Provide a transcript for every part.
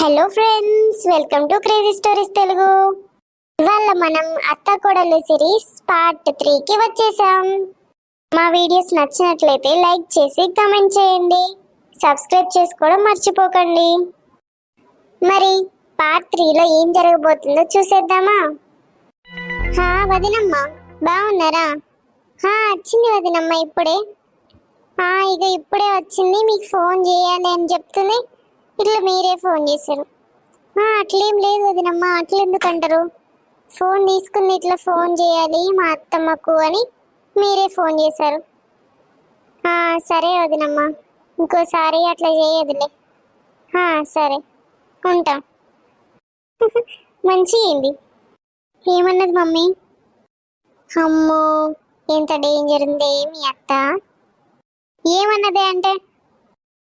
Hello friends welcome to crazy stories Telugu ఇవాళ మనం అత్త కోడలు సిరీస్ పార్ట్ త్రీకి వచ్చేసాం. మా వీడియోస్ నచ్చినట్లయితే లైక్ చేసి కమెంట్ చేయండి. సబ్స్క్రైబ్ చేసుకోవడం మర్చిపోకండి. మరి పార్ట్ త్రీలో ఏం జరగబోతుందో చూసేద్దామా? హా వదినమ్మ బాగున్నారా? హా వచ్చింది వదినమ్మ ఇప్పుడే. ఆ ఇక ఇప్పుడే వచ్చింది. మీకు ఫోన్ చేయాలి అని చెప్తుంది. ఇట్లా మీరే ఫోన్ చేశారు. అట్లేం లేదు వదినమ్మ అట్లెందుకు అంటారు ఫోన్ తీసుకుంది ఇట్లా ఫోన్ చేయాలి మా అత్తమ్మకు అని మీరే ఫోన్ చేశారు. సరే వదినమ్మ ఇంకోసారి అట్లా చేయదులే సరే సరే ఉంటా. ఏంది ఏమన్నది మమ్మీ? అమ్మో ఎంత డేంజర్ ఉంది మీ అత్త. ఏమన్నదే అంటే?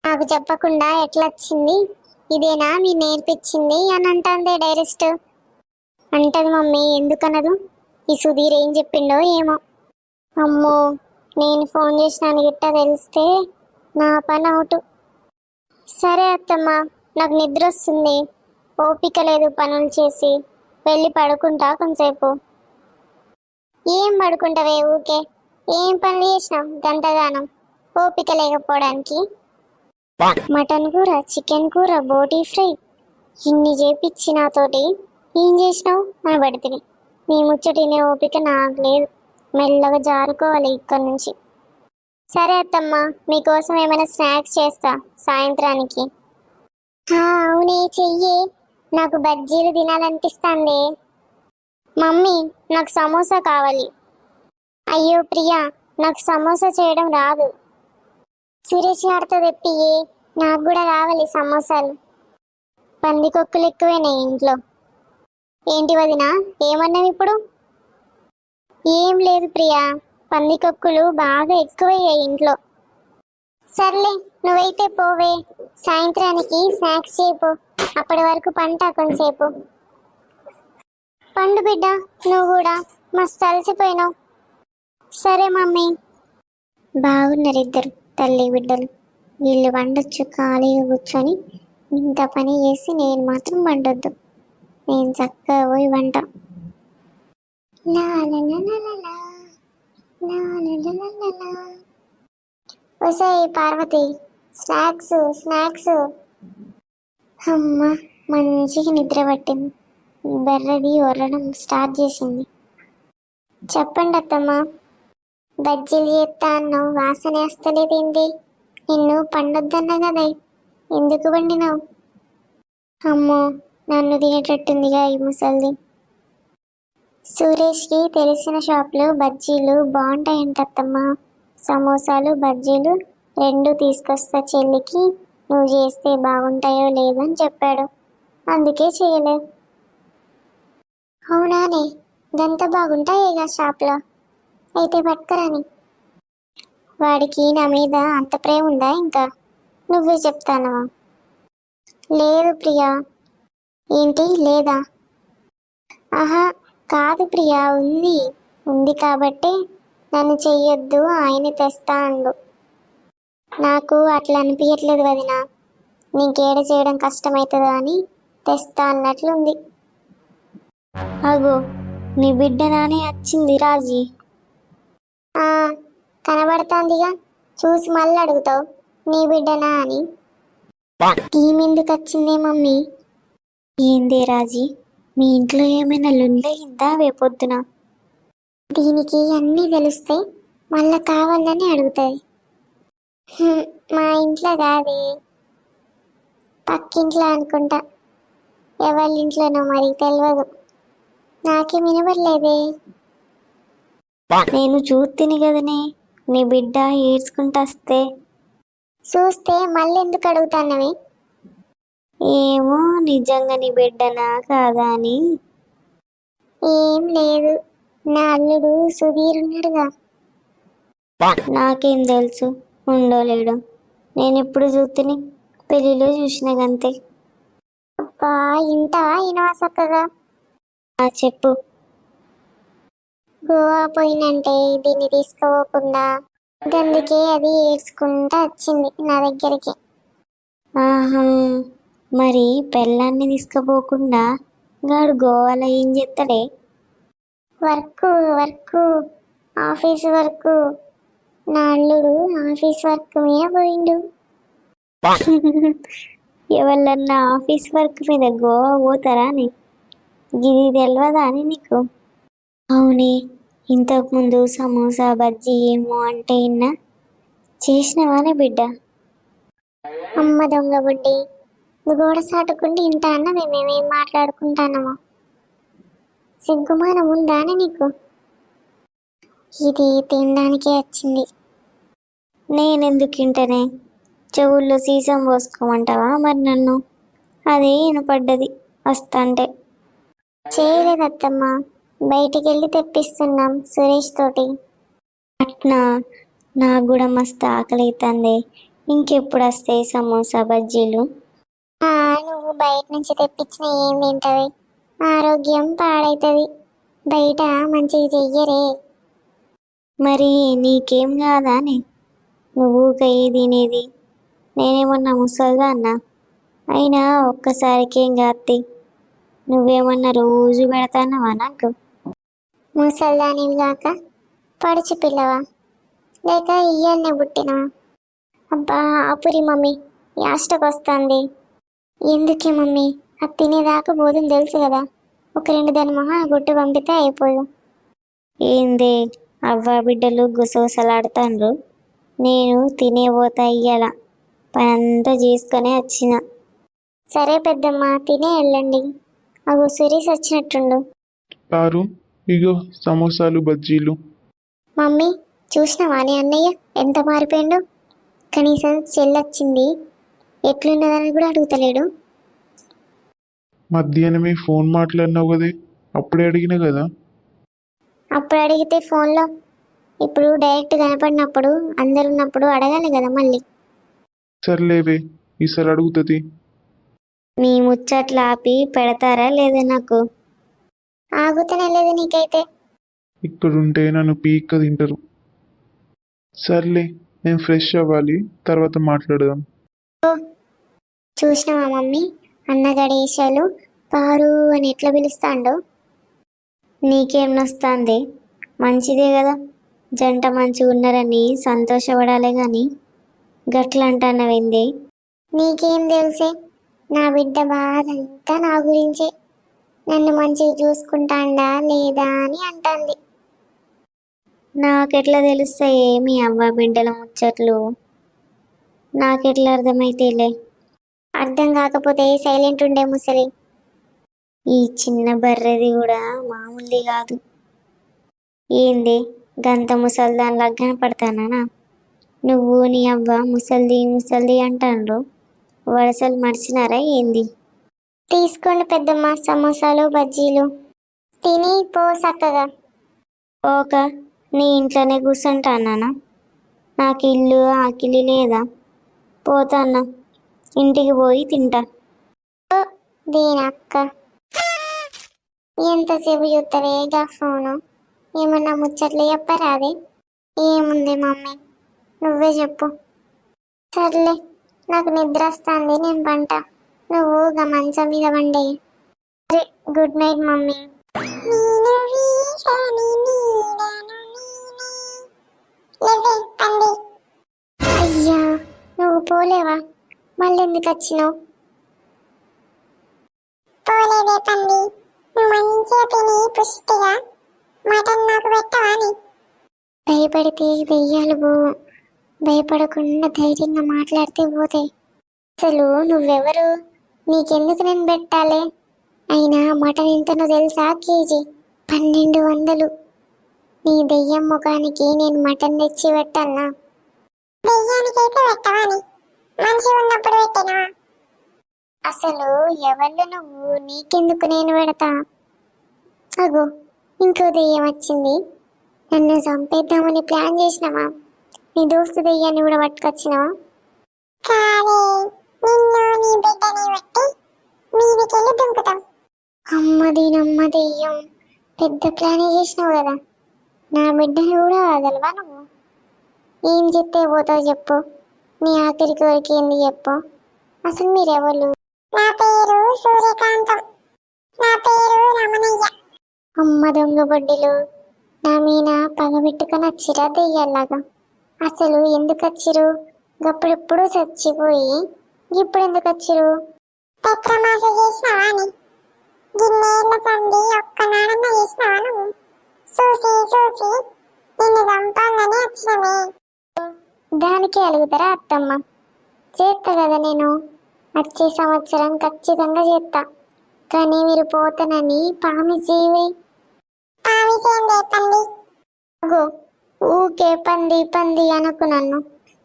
నాకు చెప్పకుండా ఎట్లా వచ్చింది ఇదేనా మీ నేర్పించింది? అని అంటాందే డైరెక్ట్. అంటది మమ్మీ ఎందుకనదు? ఈ సుధీర్ ఏం చెప్పిండో ఏమో. అమ్మో నేను ఫోన్ చేసినాను గిట్ట తెలిస్తే నా పని అవుట్. సరే అత్తమ్మ నాకు నిద్ర వస్తుంది. ఓపిక లేదు పనులు చేసి. వెళ్ళి పడుకుంటా కొంతసేపు. ఏం పడుకుంటావే ఊకే ఏం పనులు చేసినావు గంతగానం? ఓపిక లేకపోవడానికి. మటన్ కూర చికెన్ కూర బోటీ ఫ్రై ఇన్ని చేపిచ్చి నాతోటి ఏం చేసినావు? అని పడుతుంది నీ ముచ్చటినే ఓపిక నాకు లేదు. మెల్లగా జారుకోవాలి ఇక్కడి నుంచి. సరే అత్తమ్మ మీకోసం ఏమైనా స్నాక్స్ చేస్తా సాయంత్రానికి. అవునే చెయ్యి. నాకు బజ్జీలు తినాలనిపిస్తుంది. మమ్మీ నాకు సమోసా కావాలి. అయ్యో ప్రియా నాకు సమోసా చేయడం రాదు. సురేష్ గారితో తెప్పియే నాకు కూడా కావాలి సమోసాలు. పందికొక్కులు ఎక్కువైనాయి ఇంట్లో. ఏంటి వదిన ఏమన్నావు ఇప్పుడు? ఏం లేదు ప్రియా పందికొక్కులు బాగా ఎక్కువయ్యాయి ఇంట్లో. సర్లే నువ్వైతే పోవే. సాయంత్రానికి స్నాక్స్ చేయిపో. అప్పటి వరకు పంట కొంతసేపు పండు బిడ్డ నువ్వు కూడా. మస్తు అలసిపోయినావు. సరే మమ్మీ. బాగున్నారు ఇద్దరు. తల్లి బిడ్డలు వీళ్ళు వండొచ్చు ఖాళీగా కూర్చొని ఇంత పని చేసి నేను మాత్రం వండొద్దు. నేను చక్కగా పోయి వంట. లా పార్వతి స్నాక్స్ స్నాక్స్. అమ్మ మంచిగా నిద్ర పట్టింది. ఈ బర్రది ఒర్రడం స్టార్ట్ చేసింది. చెప్పండి అత్తమ్మ బజ్జీలు చేస్తా అన్నావు వాసన వేస్తలేదేంటి నిన్ను పండొద్దన్నా కదా ఎందుకు వండినావు? అమ్మో నన్ను తినేటట్టుందిగా ఈ ముసల్ది. సురేష్కి తెలిసిన షాప్లో బజ్జీలు బాగుంటాయంట అత్తమ్మ. సమోసాలు బజ్జీలు రెండు తీసుకొస్తా చెల్లికి నువ్వు చేస్తే బాగుంటాయో లేదో అని చెప్పాడు. అందుకే చేయలే. అవునానే ఇదంతా బాగుంటాయేగా షాప్లో. అయితే పట్టుకురాని. వాడికి నా మీద అంత ప్రేమ ఉందా ఇంకా? నువ్వే చెప్తాను లేదు ప్రియా. ఏంటి? లేదా? ఆహా కాదు ప్రియా ఉంది. ఉంది కాబట్టే నన్ను చెయ్యొద్దు ఆయన తెస్తా అండు. నాకు అట్లా అనిపించట్లేదు వదిన. నీకేడ చేయడం కష్టమవుతుందో అని తెస్తా అన్నట్లుంది. అగో నీ బిడ్డ నానే వచ్చింది రాజీ. కనబడుతోందిగా. చూసి మళ్ళీ అడుగుతావు. నీ బిడ్డనా అని. ఈమెందుకు వచ్చిందే మమ్మీ? ఏందే రాజీ? మీ ఇంట్లో ఏమైనా లొల్లయిందా రేపొద్దున దీనికి అన్నీ తెలిస్తే మళ్ళా కావాలని అడుగుతాయి. హ్మ్, మా ఇంట్లో కాదే. పక్కింట్లో అనుకుంటా. ఎవరి ఇంట్లోనో మరి తెలియదు నాకేం వినబడలేదే. నేను చూత్తిని కదనే నీ బిడ్డ ఏడ్చుకుంటా వస్తే చూస్తే మళ్ళీ ఎందుకు అడుగుతానవి ఏమో నిజంగా నీ బిడ్డనా కాదా అని. ఏం లేదు నా అల్లుడు సుధీర్ ఉన్నాడుగా. నాకేం తెలుసు ఉండోలేడు. నేను ఎప్పుడు చూత్తిని పెళ్ళిలో చూసిన గంతే. అబ్బా ఇంట ఇనవా చక్కగా ఆ చెప్పు. గోవా పోయినంటే దీన్ని తీసుకోకుండా అందుకే అది ఏడ్చుకుంటా వచ్చింది నా దగ్గరికి. ఆహా మరి పెళ్ళాన్ని తీసుకుపోకుండా గాడు గోవాలో ఏం చేస్తాడే వర్క్ వర్క్ ఆఫీస్ వర్క్. నా అల్లుడు ఆఫీస్ వర్క్ మీద పోయిండు. ఎవరన్నా ఆఫీస్ వర్క్ మీద గోవా పోతారా అని? ఇది తెలియదా అని నీకు? అవునే ఇంతకుముందు సమోసా బజ్జీ ఏమో అంటే ఇన్నా చేసినవానే బిడ్డ? అమ్మ దొంగ బుడ్డి గోడ సాటుకుంటే ఇంత అన్న మేమేమేం మాట్లాడుకుంటానమో? సిగ్గుమానం ఉందా అని నీకు? ఇది తినడానికే వచ్చింది. నేనెందుకు ఇంటనే? చెవుల్లో సీసం పోసుకోమంటావా మరి నన్ను? అదే వినపడ్డది వస్తాంటే. చేయలేదు అత్తమ్మ బయటికి వెళ్ళి తెప్పిస్తున్నాం సురేష్ తోటి. అట్నా? నాకు కూడా మస్తు ఆకలి అవుతుంది ఇంకెప్పుడు వస్తాయి సమోసా బజ్జీలు? నువ్వు బయట నుంచి తెప్పించిన ఏం తింటవి? ఆరోగ్యం పాడైతుంది. బయట మంచిగా చెయ్యరే. మరి నీకేం కాదానే నువ్వు కయ్యి తినేది. నేనేమన్నా ముసల్దా అన్నా. అయినా ఒక్కసారికేం కాత్తి నువ్వేమన్నా రోజు పెడతానవా నాకు? ముసల్దానివి కాక పడుచు పిల్లవా? లేక ఇయ్యాలనే పుట్టినవా అబ్బా ఆపురి మమ్మీ యాస్టకు వస్తుంది ఎందుకే మమ్మీ? అది తినేదాకా పోదని తెలుసు కదా. ఒక రెండు దాని మొహ గుట్టు పంపితే అయిపోదు. ఏందే? అవ్వ బిడ్డలు గుసగుసలాడుతాండ్రు. నేను తినేపోతా ఇయ్యాల. పనంతా చేసుకొని వచ్చిన. సరే పెద్దమ్మ తినే వెళ్ళండి అగో సురేష్ వచ్చినట్టుండు. ఇగో సమోసాలు బజ్జీలు. మమ్మీ చూసినావా నీ అన్నయ్య? ఎంత మారిపోయిండు? కనీసం చెల్లొచ్చింది ఎట్లున్నదని కూడా అడుగుతలేడు. మధ్యాహ్నమే ఫోన్ మాట్లాడినావు కదే అప్పుడే అడిగిన కదా? అప్పుడు అడిగితే ఫోన్లో ఇప్పుడు డైరెక్ట్ కనపడినప్పుడు అందరు ఉన్నప్పుడు అడగాలి కదా మళ్ళీ. సర్లేవే ఈసారి అడుగుతుంది మీ ముచ్చట్లు ఆపి పెడతారా లేదా నాకు? ఆగుతూనే లేదు నీకైతే. ఇక్కడుంటే నన్ను పీక్క తింటారు. సర్లే నేను ఫ్రెష్ అవ్వాలి తర్వాత మాట్లాడదాం. చూసినావా మమ్మీ? అన్న గడేశాలు పారు అని ఎట్లా పిలుస్తాండో? నీకేం నొస్తాంది? మంచిదే కదా. జంట మంచిగా ఉన్నారని సంతోషపడాలే గాని గట్ల అంటానవేంది నీకేం తెలుసే? నా బిడ్డ బాధ అంతా నా గురించే. నన్ను మంచిగా చూసుకుంటాండా లేదా అని అంటాంది. నాకెట్లా తెలుస్తాయే మీ అవ్వ బిడ్డల ముచ్చట్లు? నాకెట్లా అర్థమైతేలే. అర్థం కాకపోతే సైలెంట్ ఉండే ముసలి. ఈ చిన్న బర్రెది కూడా మామూలుది కాదు. ఏంది? గంత ముసల్దాన్ లగ్గన పడతానా నువ్వు నీ అవ్వ ముసల్ది ముసల్ది అంటాండ్రు. వరసలు మర్చినారా ఏంది? తీసుకోండి పెద్దమ్మ సమోసాలు బజ్జీలు. తిని పో చక్కగా ఓక నీ ఇంట్లోనే కూర్చుంటానా నాకు ఇల్లు ఆకిలి లేదా. పోతాన్నా ఇంటికి పోయి తింటా. దీని అక్క ఎంతసేపు చూస్తావే గా ఫోను? ఏమన్నా ముచ్చట్లు చెప్పరాదే ఏముంది మమ్మీ? నువ్వే చెప్పు. సర్లే నాకు నిద్ర వస్తుంది నేను పంట. నువ్వు గా మంచం మీద వండే. సరే గుడ్ నైట్ మమ్మీ. అయ్యా నువ్వు పోలేవా? మళ్ళీ ఎందుకు వచ్చినావు? పోలేదే పంది. నువ్వు మంచిగా తిని పుష్టిగా మటన్ నాకు పెట్టవాని భయపడితే దెయ్యాలు పోవు భయపడకుండా ధైర్యంగా మాట్లాడితే పోతాయి అసలు నువ్వెవరు? నీకెందుకు నేను పెట్టాలి? అయినా మటన్ ఎంతనో తెలుసా కేజీ? పన్నెండు వందలు. నీ దెయ్యం ముఖానికి నేను మటన్ తెచ్చి పెట్టాలా దెయ్యానికైతే పెట్టవాని మంచిగా ఉన్నప్పుడు పెట్టినా? అసలు ఎవళ్ళు నువ్వు? నీకెందుకు నేను పెడతా? అగో ఇంకో దెయ్యం వచ్చింది. నన్ను చంపేద్దామని ప్లాన్ చేసినావా? నీ దోస్తు దెయ్యాన్ని కూడా పట్టుకొచ్చినావా? కాదే. నిన్ను నీ బిడ్డని బట్టి మీదికెళ్ళి దుంకుతాం. అమ్మ దీనమ్మ దెయ్యం. పెద్ద ప్లాన్ చేసినావు కదా. నా బిడ్డని కూడా వదలవా నువ్వు? ఏం చెప్తే పోతావు చెప్పు. నీ ఆఖరి కోరిక ఏంది చెప్పు. అసలు మీరెవరు? నా పేరు సూర్యకాంతం. నా పేరు రమణయ్య. అమ్మ దొంగ బొడ్డిలు. నా మీన పగబెట్టుకొని వచ్చిరా దెయ్యాలాగా అసలు ఎందుకు వచ్చిరు? గప్పుడెప్పుడు చచ్చిపోయి ఇప్పుడు ఎందుకు వచ్చిరు? పెత్రమాస చేసినావా అని గిన్నేళ్ళ సంది ఒక్కనాడన్న చేసినావా నువ్వు? చూసి చూసి నిన్ను చంపాలని వచ్చినమే దానికి అలుగుతారా అత్తమ్మ? చేస్తా కదా నేను. వచ్చే సంవత్సరం ఖచ్చితంగా చేస్తా కానీ మీరు పోతానని పామి జీవి పామి అగో ఊకే పంది పంది అనకు నన్ను.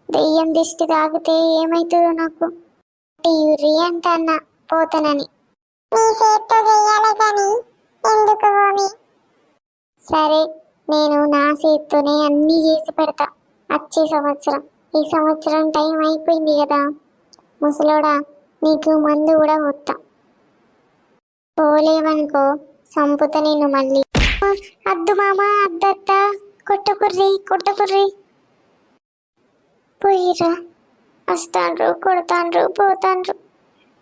దెయ్యం దిష్టి తాగితే ఏమైతుందో నాకు. టీవీ అంటన్న పోతానని. నీ చేత్తో చెయ్యాలి కానీ ఎందుకు పోమి సరే నేను నా చేత్తోనే అన్నీ చేసి పెడతా వచ్చే సంవత్సరం. ఈ సంవత్సరం టైం అయిపోయింది కదా. ముసలోడా నీకు మందు కూడా కొత్త పోలేవనుకో సంపుత నేను మళ్ళీ. అద్దు మామ అద్దత్త. కొట్టుకుర్రి కొట్టుకుర్రి పోయిరా. వస్తాండ్రు కొడతాండ్రు పోతాండ్రు.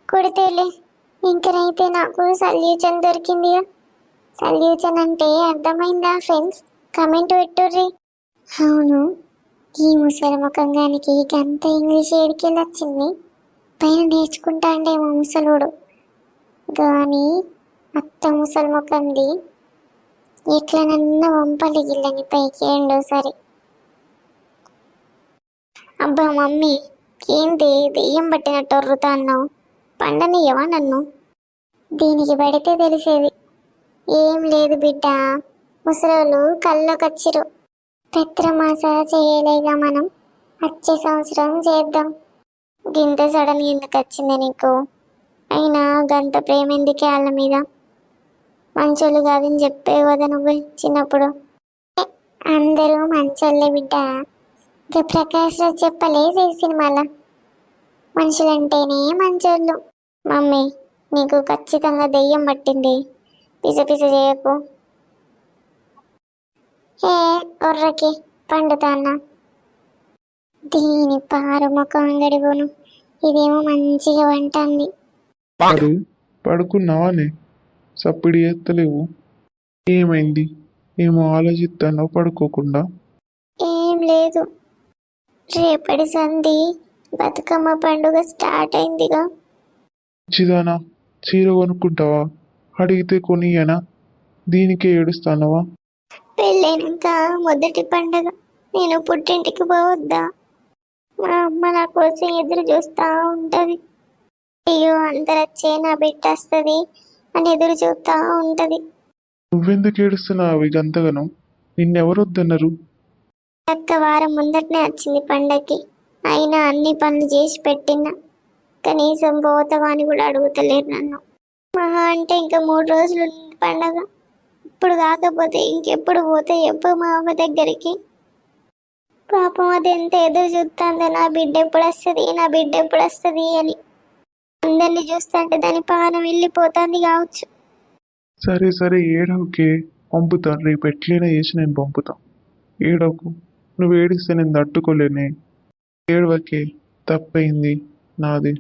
కొడితేలే ఇంకనైతే నాకు సల్యూషన్ దొరికిందిగా. సల్యూషన్ అంటే అర్థమైందా ఫ్రెండ్స్? కమెంట్ పెట్టుర్రి. అవును ఈ ముసలి ముఖంగానికి గంత ఇంగ్లీష్ ఏడికెళ్ళి వచ్చింది. పైన నేర్చుకుంటాండేమో ముసలుడు. కానీ అత్త ముసలి ముఖంది. ఎట్లనన్నా వంపలి గిల్లని పైకి రెండోసారి. అబ్బా మమ్మీ. ఏంది దెయ్యం పట్టినట్టు ఒర్రుతా అన్నావు? పండనియవా నన్ను? దీనికి పడితే తెలిసేది. ఏం లేదు బిడ్డ. ముసలోళ్ళు కళ్ళకొచ్చిరు. పెత్రమాస చేయలేగా మనం. వచ్చే సంవత్సరం చేద్దాం. గింత సడన్ ఎందుకు వచ్చింది నీకు? అయినా గంత ప్రేమ ఎందుకే వాళ్ళ మీద? మంచోళ్ళు కాదని చెప్పే కదా నువ్వు చిన్నప్పుడు అందరూ మంచోళ్ళే బిడ్డ. ఇక ప్రకాష్ రాజ్ చెప్పలేదు ఈ సినిమాలో. మనుషులంటేనే మంచోళ్ళు. మమ్మీ నీకు ఖచ్చితంగా దెయ్యం పట్టింది. పిస పిస చేయకు. ఏ ఒర్రకి పండుతా అన్న. దీని పారు ముఖం అంగడి పోను ఇదేమో మంచిగా వంటంది. అరు పడుకున్నావానే సప్పిడి ఎత్తలేవు. ఏమైంది? ఏమో ఆలోచిస్తానో పడుకోకుండా? ఏం లేదు. రేపటి సంధి? బతుకమ్మ పండుగ స్టార్ట్ అయిందిగా. చిదానా చీర కొనుక్కుంటావా? అడిగితే కొనియనా దీనికే ఏడుస్తానవా? పెళ్ళైనాక మొదటి పండుగ. నేను పుట్టింటికి పోవద్దా? మా అమ్మ నా కోసం ఎదురు చూస్తూ ఉంటది. అయ్యో అందరు వచ్చే నా బిడ్డ వస్తుంది అని ఎదురు చూస్తూ ఉంటది. నువ్వెందుకు ఏడుస్తున్నావు గంతగనం నిన్నెవరు వద్దన్నారు అక్క వారం ముందటనే వచ్చింది పండకి అయినా అన్ని పనులు చేసి పెట్టినా కనీసం పోతావా అని కూడా అడుగుతలేరు నన్ను. మహా అంటే ఇంకా మూడు రోజులు ఉంది పండగ. ఇప్పుడు కాకపోతే ఇంకెప్పుడు పోతే ఎప్పుడు మా అమ్మ దగ్గరికి? పాపం అది ఎంత ఎదురు చూస్తుందో నా బిడ్డ ఎప్పుడు వస్తుంది నా బిడ్డ ఎప్పుడు వస్తుంది అని. అందరినీ చూస్తుంటే దాని పానం వెళ్ళిపోతుంది కావచ్చు. సరే సరే ఏడవకే పంపుతాను. రేపు ఎట్లైనా చేసి నేను పంపుతా. ఏడవకు. నువ్వు ఏడిస్తే నేను తట్టుకోలేనే. ఏడవకే తప్పైంది నాది.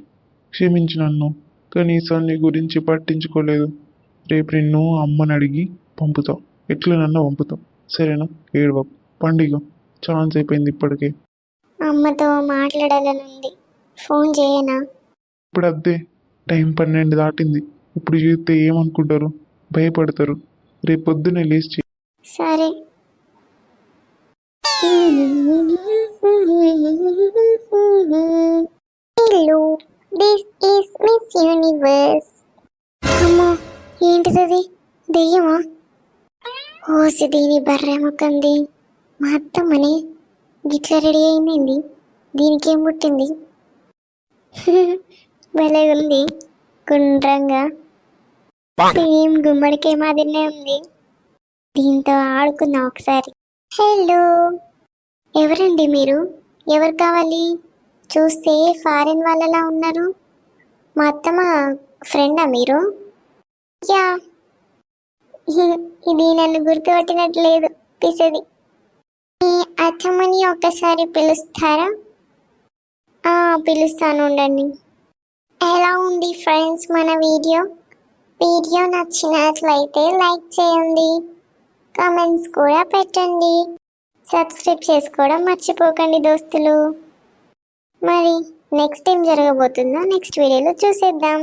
క్షమించు నన్ను కనీసం నీ గురించి పట్టించుకోలేదు. రేపు నిన్ను అమ్మని అడిగి పంపుతాం ఎట్లనన్నా పంపుతాం సరేనా? ఏడవకు. పండుగ. ఛాన్స్ అయిపోయింది ఇప్పటికే. అమ్మతో మాట్లాడాలనుంది. ఫోన్ చేయనా? ఇప్పుడు అద్దే టైం పన్నెండు దాటింది. ఇప్పుడు చూస్తే ఏమనుకుంటారు? భయపడతారు. రేపు పొద్దున్నే లేచి. సరే. దెయ్యమా? ఓసి దీని బర్రె ముఖంది మా అత్తమ్మని గిట్ల రెడీ అయింది దీనికి ఏం పుట్టింది? భలే ఉంది గుండ్రంగా. సేమ్ గుమ్మడికాయ మాదిరినే ఉంది. దీంతో ఆడుకుందాం ఒకసారి. హలో ఎవరండి మీరు? ఎవరు కావాలి? చూస్తే ఫారిన్ వాళ్ళలా ఉన్నారు. మా అత్తమ్మ ఫ్రెండా మీరు? యా ఇది నన్ను గుర్తుపట్టినట్లేదు పిసది. మీ అత్తమ్మని ఒకసారి పిలుస్తారా? ఆ, పిలుస్తాను ఉండండి. ఎలా ఉంది ఫ్రెండ్స్ మన వీడియో? వీడియో నచ్చినట్లయితే లైక్ చేయండి కామెంట్స్ కూడా పెట్టండి సబ్స్క్రైబ్ చేసుకోవడం మర్చిపోకండి దోస్తులు. మరి నెక్స్ట్ ఏం జరగబోతుందో నెక్స్ట్ వీడియోలో చూసేద్దాం.